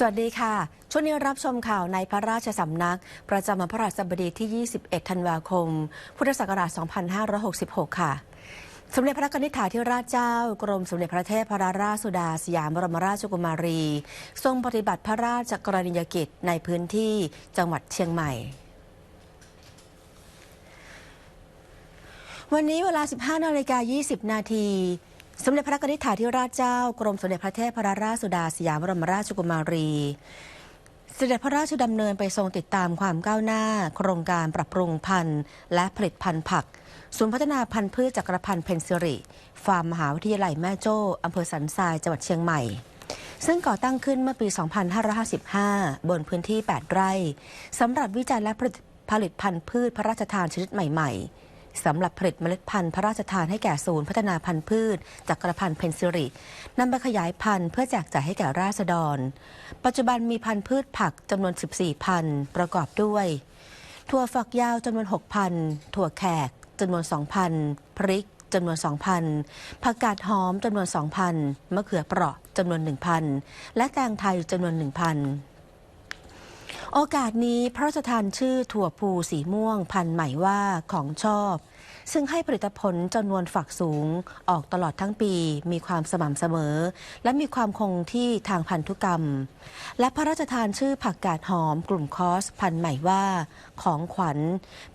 สวัสดีค่ะ ช่วงนี้รับชมข่าวในพระราชสำนัก ประจำวันพระราชบดีที่ 21 ธันวาคม พุทธศักราช 2566 ค่ะ สมเด็จพระนิธิถาธิราชเจ้า กรมสมเด็จพระเทพพระราชสุดาสยามบรมราชกุมารี ทรงปฏิบัติพระราชกรณียกิจในพื้นที่จังหวัดเชียงใหม่วันนี้เวลา 15 นาฬิกา 20 นาที มเด็จพระนิธิถาธิราชเจ้ากรมสมเด็จพระเทพพระราชสุดาสยามบรมราชกุมารีเสด็จพระราชดำเนินไปทรงติดตามความก้าวหน้า โครงการปรับปรุงพันธุ์ และผลิตพันธุ์ผักศูนย์พัฒนาพันธุ์พืชจักรพันธ์เพนซิริฟาร์มมหาวิทยาลัยแม่โจ้อำเภอสันทรายจังหวัดเชียงใหม่ ซึ่งก่อตั้งขึ้นเมื่อปี 2555 บนพื้นที่ 8 ไร่สำหรับวิจัยและผลิตพันธุ์พืชพระราชทานชนิดใหม่ ๆ สำหรับผลิตเมล็ดพันธุ์พระราชทานให้แก่ศูนย์พัฒนาพันธุ์พืชจักรพันธ์เพนซิรินำไปขยายพันธุ์เพื่อแจกจ่ายให้แก่ราษฎร ปัจจุบันมีพันธุ์พืชผักจำนวน 14 พันธุ์ประกอบด้วย ถั่วฝักยาวจำนวน6,000ถั่วแขกจำนวน2,000พริกจำนวน 2,000ผักกาดหอมจำนวน 2,000 มะเขือเปราะจำนวน 1,000 และแตงไทยจำนวน 1,000โอกาสนี้พระราชทานชื่อถั่วภูสีม่วงพันธุ์ใหม่ว่าของชอบ ซึ่งให้ผลิตผลจำนวนฝักสูงออกตลอดทั้งปี มีความสม่ำเสมอ และมีความคงที่ทางพันธุกรรม และพระราชทานชื่อผักกาดหอมกลุ่มคอสพันธุ์ใหม่ว่า ของขวัญ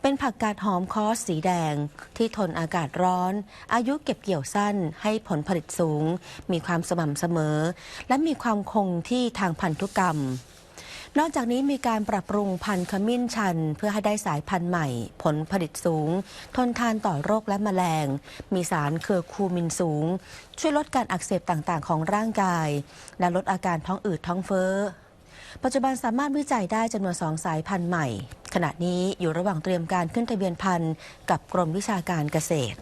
เป็นผักกาดหอมคอสสีแดง ที่ทนอากาศร้อน อายุเก็บเกี่ยวสั้นให้ผลผลิตสูง มีความสม่ำเสมอ และมีความคงที่ทางพันธุกรรม นอกจากนี้มีการปรับปรุงพันธุ์ขมิ้นชัน เพื่อให้ได้สายพันธุ์ใหม่ ผลผลิตสูง ทนทานต่อโรคและแมลง มีสารเคอร์คูมินสูง ช่วยลดการอักเสบต่างๆ ของร่างกาย และลดอาการท้องอืดท้องเฟ้อปัจจุบันสามารถวิจัยได้จำนวนสองสายพันธุ์ใหม่ ขณะนี้อยู่ระหว่างเตรียมการขึ้นทะเบียนพันธุ์กับกรมวิชาการเกษตร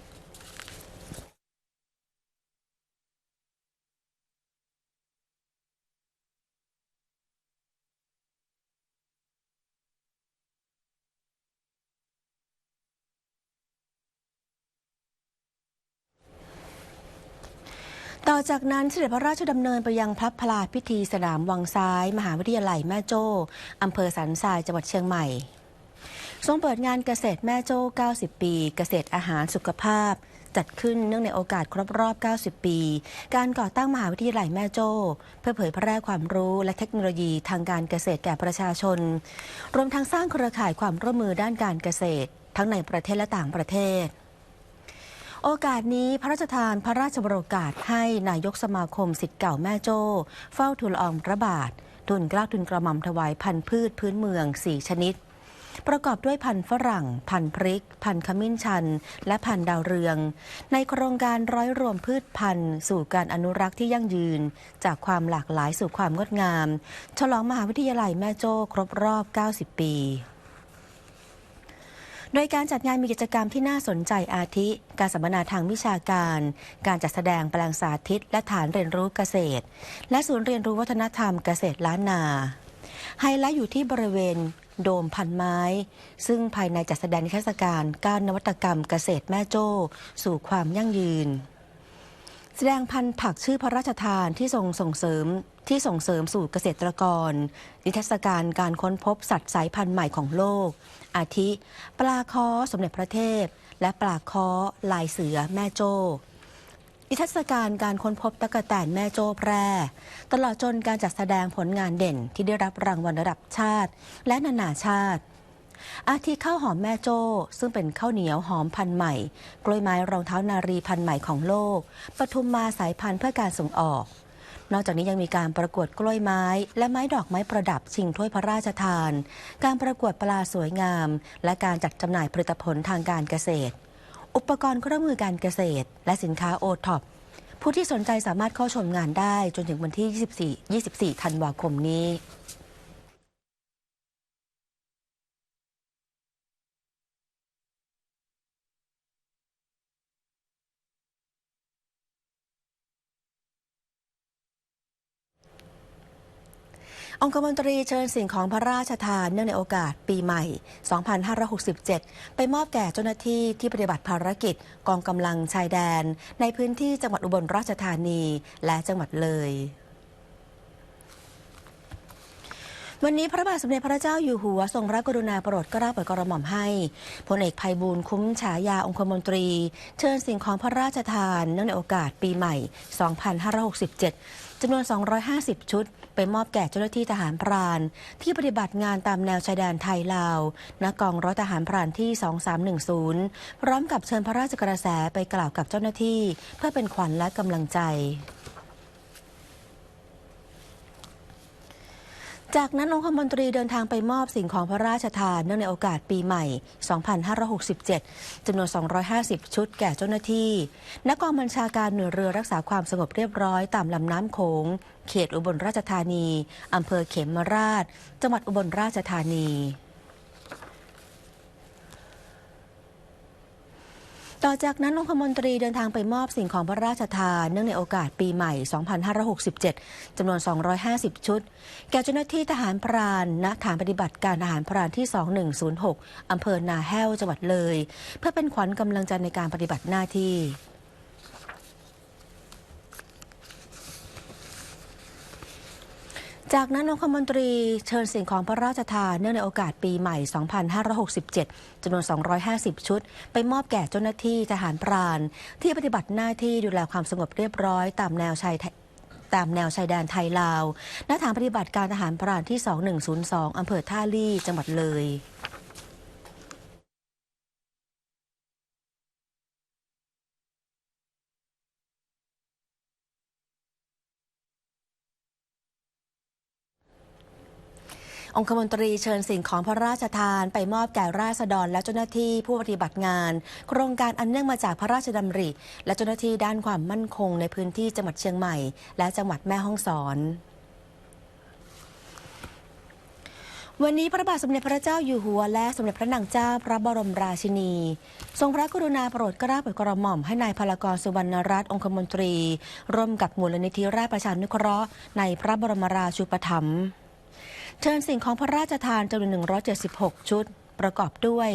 อจากนั้นเสด็จพระราชดำเนินไปยังพระพลาพิธีสนามวังซ้าย มหาวิทยาลัยแม่โจ้อำเภอสันทรายจังหวัดเชียงใหม่ ทรงเปิดงานเกษตรแม่โจ้ 90 ปี เกษตรอาหารสุขภาพ จัดขึ้นเนื่องในโอกาสครบรอบ 90 ปี การก่อตั้งมหาวิทยาลัยแม่โจ้ เพื่อเผยแพร่ความรู้และเทคโนโลยีทางการเกษตรแก่ประชาชน รวมทั้งสร้างเครือข่ายความร่วมมือด้านการเกษตร ทั้งในประเทศและต่างประเทศ โอกาสนี้พระราชทานพระราชบรโอกาสให้นายกสมาคมสิทธิ์เก่าแม่โจ้ เฝ้าทูลอองพระบาท ทุนกล้าทุนกระหม่อมถวายพันธุ์พืชพื้นเมือง 4 ชนิด ประกอบด้วยพันธุ์ฝรั่ง พันธุ์พริก พันธุ์ขมิ้นชัน และพันธุ์ดาวเรือง ในโครงการร้อยรวมพืชพันธุ์ สู่การอนุรักษ์ที่ยั่งยืน จากความหลากหลายสู่ความงดงาม ฉลองมหาวิทยาลัยแม่โจ้ครบรอบ 90 ปี โดยการจัดงานมีกิจกรรมที่น่าสนใจอาทิ การสัมมนาทางวิชาการ การจัดแสดงแปลงสาธิต และฐานเรียนรู้เกษตร และศูนย์เรียนรู้วัฒนธรรมเกษตรล้านนา ไฮไลท์อยู่ที่บริเวณโดมพันไม้ ซึ่งภายในจัดแสดงนิทรรศการการนวัตกรรมเกษตรแม่โจ้ สู่ความยั่งยืน แสดงพันธุ์ผักชื่อพระราชทานที่ทรงส่งเสริมที่ส่งเสริมสู่เกษตรกร นิทรรศการการค้นพบสัตว์สายพันธุ์ใหม่ของโลก อาทิ ปลาคอสมเด็จพระเทพ และปลาคอลายเสือแม่โจ้นิทรรศการการค้นพบตะกะแตนแม่โจ้แพร่ ตลอดจนการจัดแสดงผลงานเด่นที่ได้รับรางวัลระดับชาติ และนานาชาติ อาทิข้าวหอมแม่โจ้ ซึ่งเป็นข้าวเหนียวหอมพันธุ์ใหม่ กล้วยไม้รองเท้านารีพันธุ์ใหม่ของโลก ปทุมมาสายพันธุ์เพื่อการส่งออก นอกจากนี้ยังมีการประกวดกล้วยไม้ และไม้ดอกไม้ประดับชิงถ้วยพระราชทาน การประกวดปลาสวยงาม และการจัดจำหน่ายผลิตผลทางการเกษตร อุปกรณ์เครื่องมือการเกษตร และสินค้าโอท็อปผู้ที่สนใจสามารถเข้าชมงานได้จนถึงวันที่ 24 24 ธันวาคมนี้ องคมนตรีเชิญสิ่งของพระราชทานเนื่องในโอกาสปีใหม่ 2567 ไปมอบแก่เจ้าหน้าที่ที่ปฏิบัติภารกิจกองกำลังชายแดน ในพื้นที่จังหวัดอุบลราชธานีและจังหวัดเลยวันนี้พระบาทสมเด็จพระเจ้าอยู่หัวทรงพระกรุณาโปรดเกล้าโปรดกระหม่อมให้พลเอกภัยบูลย์คุ้มฉายาองคมนตรี เชิญสิ่งของพระราชทานเนื่องในโอกาสปีใหม่ 2567 จำนวน 250 ชุด ไปมอบแก่เจ้าหน้าที่ทหารพราน ที่ปฏิบัติงานตามแนวชายแดนไทยลาวณกองร้อยทหารพรานที่ 2310 พร้อมกับเชิญพระราชกระแสไปกล่าวกับเจ้าหน้าที่ เพื่อเป็นขวัญและกำลังใจ จากนั้นองคมนตรีเดินทางไปมอบสิ่งของพระราชทานเนื่องในโอกาสปีใหม่ 2567 จำนวน 250 ชุดแก่เจ้าหน้าที่ นักองบัญชาการหน่วยเรือรักษาความสงบเรียบร้อยตามลำน้ำโขง เขตอุบลราชธานี อำเภอเขมราช จังหวัดอุบลราชธานี ต่อจากนั้นองคมนตรีเดินทางไปมอบสิ่งของพระราชทาน เนื่องในโอกาสปีใหม่ 2567 จำนวน 250 ชุด แก่เจ้าหน้าที่ทหารพรานณฐานปฏิบัติการทหารพรานที่ 2106 อำเภอนาแห้วจังหวัดเลย เพื่อเป็นขวัญกำลังใจในการปฏิบัติหน้าที่ จากนั้นองคมนตรีเชิญสิ่งของพระราชทานเนื่องในโอกาสปีใหม่ 2567 จำนวน 250 ชุด ไปมอบแก่เจ้าหน้าที่ทหารพราน ที่ปฏิบัติหน้าที่ดูแลความสงบเรียบร้อยตามแนวชายตามแนวชายแดนไทยลาว ณ ฐานปฏิบัติการทหารพรานที่ 2102 อำเภอท่าลี่ จังหวัดเลย องคมนตรีเชิญสิ่งของพระราชทานไปมอบแก่ราษฎร และเจ้าหน้าที่ผู้ปฏิบัติงาน โครงการอันเนื่องมาจากพระราชดำริ และเจ้าหน้าที่ด้านความมั่นคงในพื้นที่จังหวัดเชียงใหม่ และจังหวัดแม่ฮ่องสอนวันนี้พระบาทสมเด็จพระเจ้าอยู่หัวและสมเด็จพระนางเจ้าพระบรมราชินี ทรงพระกรุณาโปรดเกล้าโปรดกระหม่อมให้นายพลากรสุวรรณรัตน์องคมนตรี ร่วมกับมูลนิธิราชประชานุเคราะห์ในพระบรมราชูปถัมภ์ เชิญสิ่งของพระราชทานจำนวน 176 ชุด ประกอบด้วย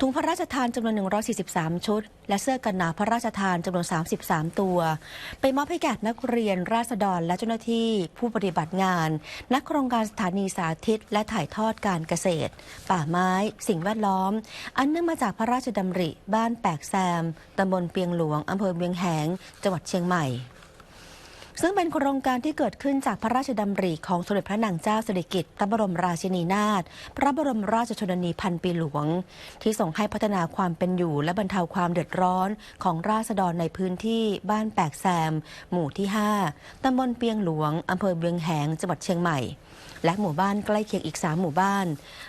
ถุงพระราชทานจำนวน 143 ชุด และเสื้อกันหนาวพระราชทานจำนวน 33 ตัว ไปมอบให้แก่นักเรียนราษฎรและเจ้าหน้าที่ผู้ปฏิบัติงาน นักโครงการสถานีสาธิต และถ่ายทอดการเกษตร ป่าไม้ สิ่งแวดล้อม อันเนื่องมาจากพระราชดำริ บ้านแปกแซมตำบลเปียงหลวงอำเภอเวียงแหง จังหวัดเชียงใหม่ ซึ่งเป็นโครงการที่เกิดขึ้นจากพระราชดำริของสมเด็จพระนางเจ้าสิริกิติ์พระบรมราชินีนาถพระบรมราชชนนีพันปีหลวง ที่ส่งให้พัฒนาความเป็นอยู่และบรรเทาความเดือดร้อนของราษฎรในพื้นที่บ้านแปกแซม หมู่ที่ 5ตำบลเปียงหลวงอำเภอเวียงแหงจังหวัดเชียงใหม่ และหมู่บ้านใกล้เคียงอีก 3 หมู่บ้าน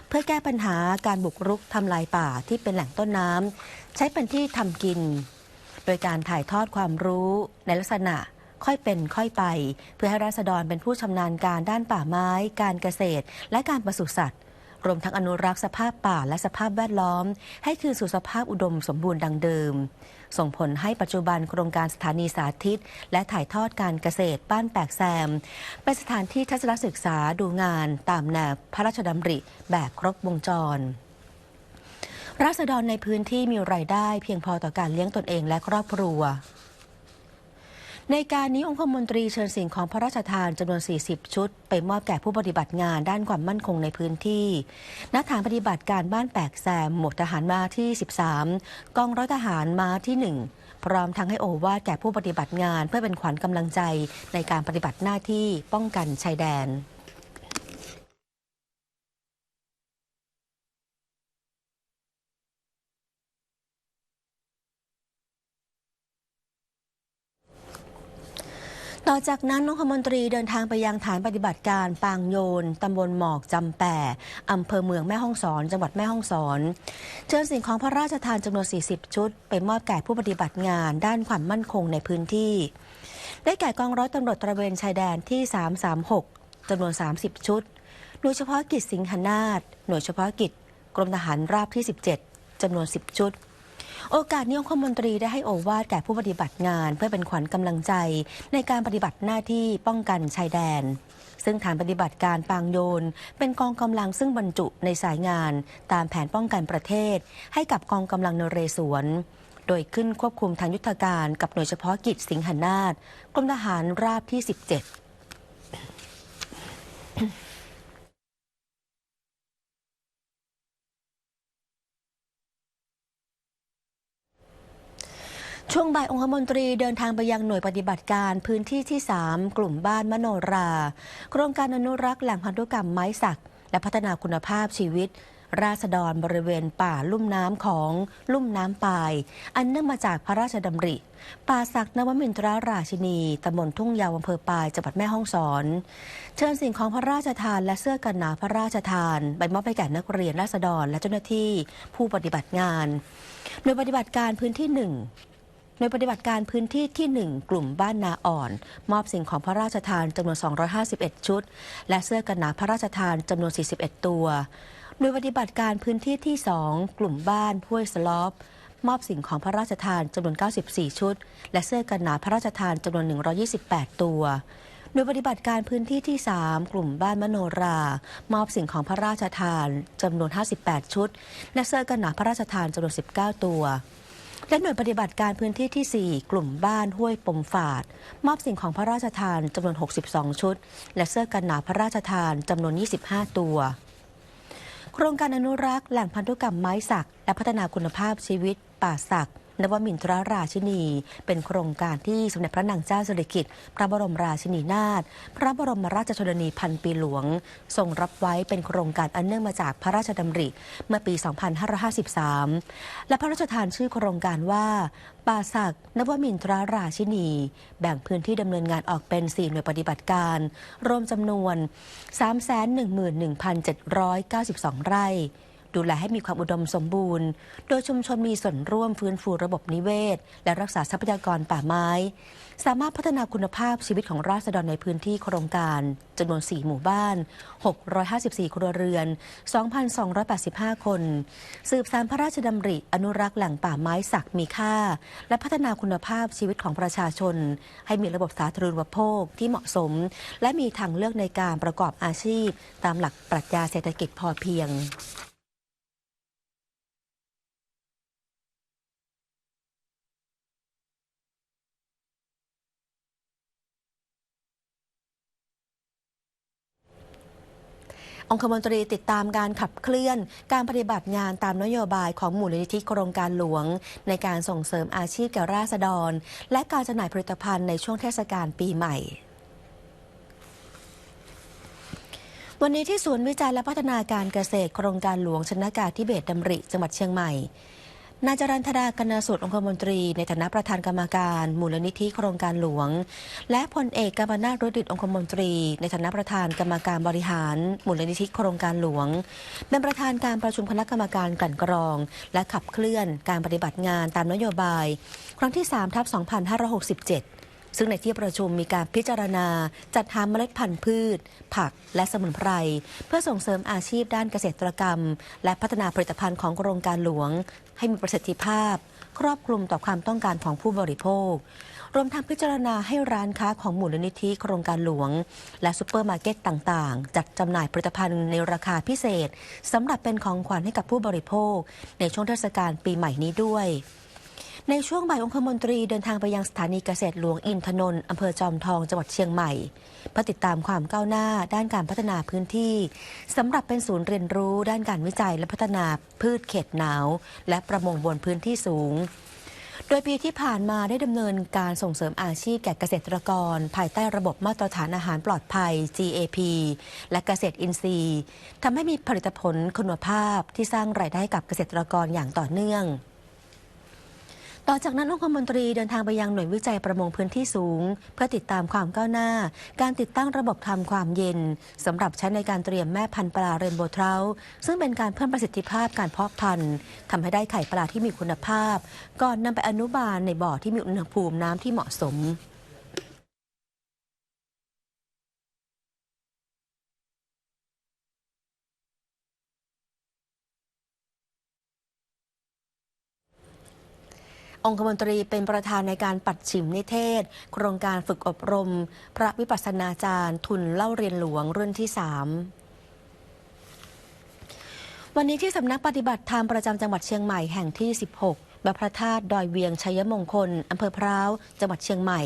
เพื่อแก้ปัญหาการบุกรุกทำลายป่าที่เป็นแหล่งต้นน้ำใช้เป็นที่ทำกิน โดยการถ่ายทอดความรู้ในลักษณะ ค่อยเป็นค่อยไป เพื่อให้ราษฎรเป็นผู้ชำนาญการด้านป่าไม้ การเกษตร และการปศุสัตว์รวมทั้งอนุรักษ์สภาพป่าและสภาพแวดล้อม ให้คืนสู่สภาพอุดมสมบูรณ์ดังเดิม ส่งผลให้ปัจจุบันโครงการสถานีสาธิต และถ่ายทอดการเกษตรบ้านแปกแซม เป็นสถานที่ทัศนศึกษาดูงานตามแนวพระราชดำริแบบครบวงจรราษฎรในพื้นที่มีรายได้เพียงพอต่อการเลี้ยงตนเองและครอบครัว ในการนี้องคมนตรีเชิญสิ่งของพระราชทานจำนวน 40 ชุด ไปมอบแก่ผู้ปฏิบัติงานด้านความมั่นคงในพื้นที่ณฐานปฏิบัติการบ้านแปกแซม หมวดทหารมาที่ 13 กองร้อยทหารมาที่ 1 พร้อมทั้งให้โอวาทแก่ผู้ปฏิบัติงาน เพื่อเป็นขวัญกำลังใจในการปฏิบัติหน้าที่ป้องกันชายแดน ต่อจากนั้นนงคมนตรีเดินทางไปยังฐานปฏิบัติการปางโยน ตำบลหมอกจำแปะอำเภอเมืองแม่ฮ่องสอน จังหวัดแม่ฮ่องสอน เชิญสิ่งของพระราชทานจำนวน 40 ชุด ไปมอบแก่ผู้ปฏิบัติงานด้านความมั่นคงในพื้นที่ ได้แก่กองร้อยตำรวจตระเวนชายแดนที่ 336จำนวน 30 ชุด หน่วยเฉพาะกิจสิงหนาฏหน่วยเฉพาะกิจ กรมทหารราบที่ 17จำนวน 10 ชุด โอกาสนี้องคมนตรีได้ให้โอวาทแก่ผู้ปฏิบัติงาน เพื่อเป็นขวัญกำลังใจ ในการปฏิบัติหน้าที่ป้องกันชายแดน ซึ่งฐานปฏิบัติการปางโยน เป็นกองกำลังซึ่งบรรจุในสายงาน ตามแผนป้องกันประเทศ ให้กับกองกำลังนเรศวรโดยขึ้นควบคุมทางยุทธการกับหน่วยเฉพาะกิจสิงหนาฏกรมทหารราบที่ 17 ช่วงบ่ายองคมนตรีเดินทางไปยังหน่วยปฏิบัติการพื้นที่ที่ 3 กลุ่มบ้านมโนรา โครงการอนุรักษ์แหล่งพันธุกรรมไม้สัก และพัฒนาคุณภาพชีวิต ราษฎรบริเวณป่าลุ่มน้ำของลุ่มน้ำปาย อันเนื่องมาจากพระราชดำริ ป่าศักนวมินทราราชินีตำบลทุ่งยาวอำเภอปายจังหวัดแม่ฮ่องสอน เชิญสิ่งของพระราชทานและเสื้อกันหนาวพระราชทานใบมอบไปแก่นักเรียนราษฎรและเจ้าหน้าที่ผู้ปฏิบัติงานหน่วยปฏิบัติการพื้นที่หนึ่ง โดยปฏิบัติการพื้นที่ที่ 1 กลุ่มบ้านนาอ่อน มอบสิ่งของพระราชทานจำนวน 251 ชุด และเสื้อกันหนาวพระราชทานจำนวน 41 ตัวโดยปฏิบัติการพื้นที่ที่ 2 กลุ่มบ้านห้วยสลอปมอบสิ่งของพระราชทานจำนวน 94 ชุด และเสื้อกันหนาวพระราชทานจำนวน 128 ตัวโดยปฏิบัติการพื้นที่ที่ 3 กลุ่มบ้านมโนรา มอบสิ่งของพระราชทานจำนวน 58 ชุด และเสื้อกันหนาวพระราชทานจำนวน 19 ตัว และหน่วยปฏิบัติการพื้นที่ที่ 4 กลุ่มบ้านห้วยปมฝาด มอบสิ่งของพระราชทานจำนวน 62 ชุด และเสื้อกันหนาวพระราชทานจำนวน 25 ตัว โครงการอนุรักษ์แหล่งพันธุกรรมไม้สัก และพัฒนาคุณภาพชีวิตป่าสัก นวมินทรราชินี เป็นโครงการที่สมเด็จพระนางเจ้าสิริกิติ์พระบรมราชินีนาถพระบรมราชชนนีพันปีหลวง ทรงรับไว้เป็นโครงการอันเนื่องมาจากพระราชดำริ เมื่อปี 2553 และพระราชทานชื่อโครงการว่าป่าศักนวมินทราราชินี แบ่งพื้นที่ดำเนินงานออกเป็น 4 หน่วยปฏิบัติการ รวมจำนวน 311,792 ไร่ ดูแลให้มีความอุดมสมบูรณ์ โดยชุมชนมีส่วนร่วมฟื้นฟูระบบนิเวศ และรักษาทรัพยากรป่าไม้ สามารถพัฒนาคุณภาพชีวิตของราษฎรในพื้นที่โครงการจำนวน 4 หมู่บ้าน 654 ครัวเรือน 2,285 คน สืบสานพระราชดำริ อนุรักษ์แหล่งป่าไม้สักมีค่า และพัฒนาคุณภาพชีวิตของประชาชน ให้มีระบบสาธารณูปโภคที่เหมาะสม และมีทางเลือกในการประกอบอาชีพ ตามหลักปรัชญาเศรษฐกิจพอเพียง องคมนตรีติดตามการขับเคลื่อน การปฏิบัติงานตามนโยบายของหมูลนิธิโครงการหลวง ในการส่งเสริมอาชีพแก่ราษฎร และการจำหน่ายผลิตภัณฑ์ในช่วงเทศกาลปีใหม่วันนี้ที่ศูนย์วิจัยและพัฒนาการเกษตรโครงการหลวงชนากาธิเบศดำริ จังหวัดเชียงใหม่ นายจรันธดากนาสูตรองคมนตรี ในฐานะประธานกรรมการ มูลนิธิโครงการหลวง และพลเอกกำมนาถรุดิตองคมนตรี ในฐานะประธานกรรมการบริหาร มูลนิธิโครงการหลวง เป็นประธานการประชุมคณะกรรมการกลั่นกรอง และขับเคลื่อนการปฏิบัติงานตามนโยบาย ครั้งที่3ทับ2567ซึ่งในที่ประชุมมีการพิจารณา จัดหาเมล็ดพันธุ์พืช ผักและสมุนไพร เพื่อส่งเสริมอาชีพด้านเกษตรกรรม และพัฒนาผลิตภัณฑ์ของโครงการหลวง ให้มีประสิทธิภาพ ครอบคลุมต่อความต้องการของผู้บริโภค รวมทั้งพิจารณาให้ร้านค้าของหมู่ลนิธิโครงการหลวง และซูเปอร์มาร์เก็ตต่างๆ จัดจำหน่ายผลิตภัณฑ์ในราคาพิเศษสำหรับเป็นของขวัญให้กับผู้บริโภค ในช่วงเทศกาลปีใหม่นี้ด้วย ในช่วงบ่ายองคมนตรีเดินทางไปยังสถานีเกษตรหลวงอินทนนท์อำเภอจอมทองจังหวัดเชียงใหม่เพื่อติดตามความก้าวหน้าด้านการพัฒนาพื้นที่สำหรับเป็นศูนย์เรียนรู้ด้านการวิจัยและพัฒนาพืชเขตหนาว และประมงบนพื้นที่สูง โดยปีที่ผ่านมาได้ดำเนินการส่งเสริมอาชีพแก่เกษตรกร ภายใต้ระบบมาตรฐานอาหารปลอดภัย GAP และเกษตรอินทรีย์ทำให้มีผลิตผลคุณภาพที่สร้างรายได้กับเกษตรกรอย่างต่อเนื่อง ต่อจากนั้นองคมนตรีเดินทางไปยังหน่วยวิจัยประมงพื้นที่สูง เพื่อติดตามความก้าวหน้า การติดตั้งระบบทำความเย็นสำหรับใช้ในการเตรียมแม่พันธุ์ปลาเรนโบว์เทราซึ่งเป็นการเพิ่มประสิทธิภาพการเพาะพันธุ์ทำให้ได้ไข่ปลาที่มีคุณภาพ ก่อนนำไปอนุบาลในบ่อที่มีอุณหภูมิน้ำที่เหมาะสม องคมนตรีเป็นประธานในการปัดฉิมนิเทศ โครงการฝึกอบรม พระวิปัสสนาจารย์ ทุนเล่าเรียนหลวงรุ่นที่ 3วันนี้ที่สำนักปฏิบัติธรรมประจำจังหวัดเชียงใหม่แห่งที่ 16 วัดพระธาตุดอยเวียงชัยมงคลอำเภอพร้าวจังหวัดเชียงใหม่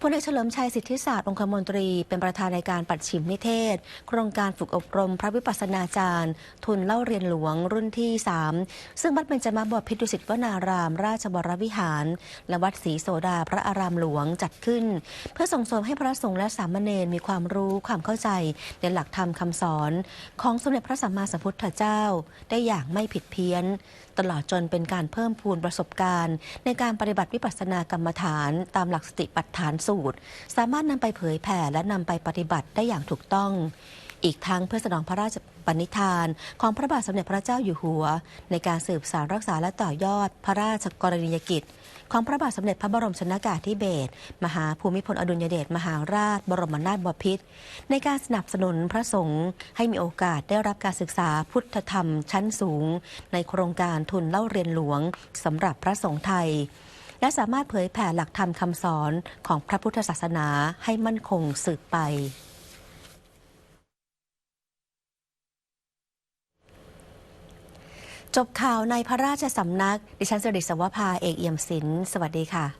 พลเอกเฉลิมชัยสิทธิศาสตร์องคมนตรี เป็นประธานในการปัดฉิมนิเทศ โครงการฝึกอบรมพระวิปัสสนาจารย์ ทุนเล่าเรียนหลวงรุ่นที่ 3 ซึ่งวัดเบญจมาบพิตรดุสิตวนาราม ราชวรวิหาร และวัดศรีโสดาพระอารามหลวงจัดขึ้น เพื่อส่งเสริมให้พระสงฆ์และสามเณรมีความรู้ความเข้าใจในหลักธรรมคำสอน ของสมเด็จพระสัมมาสัมพุทธเจ้า ได้อย่างไม่ผิดเพี้ยน ตลอดจนเป็นการเพิ่มพูนประสบการณ์ ในการปฏิบัติวิปัสสนากรรมฐาน ตามหลักสติปัฏฐานสูตร สามารถนำไปเผยแผ่และนำไปปฏิบัติได้อย่างถูกต้อง อีกทั้งเพื่อสนองพระราชปณิธาน ของพระบาทสมเด็จพระเจ้าอยู่หัว ในการสืบสานรักษาและต่อยอดพระราชกรณียกิจ ของพระบาทสมเด็จพระบรมชนากาธิเบศรมหาภูมิพลอดุลยเดชมหาราช บรมนาถบพิตรในการสนับสนุนพระสงฆ์ให้มีโอกาสได้รับการศึกษาพุทธธรรมชั้นสูง ในโครงการทุนเล่าเรียนหลวงสำหรับพระสงฆ์ไทยและสามารถเผยแผ่หลักธรรมคำสอนของพระพุทธศาสนาให้มั่นคงสืบไป จบข่าวในพระราชสำนัก ดิฉันสิริสวภาเอกเอี่ยมศิลป์สวัสดีค่ะ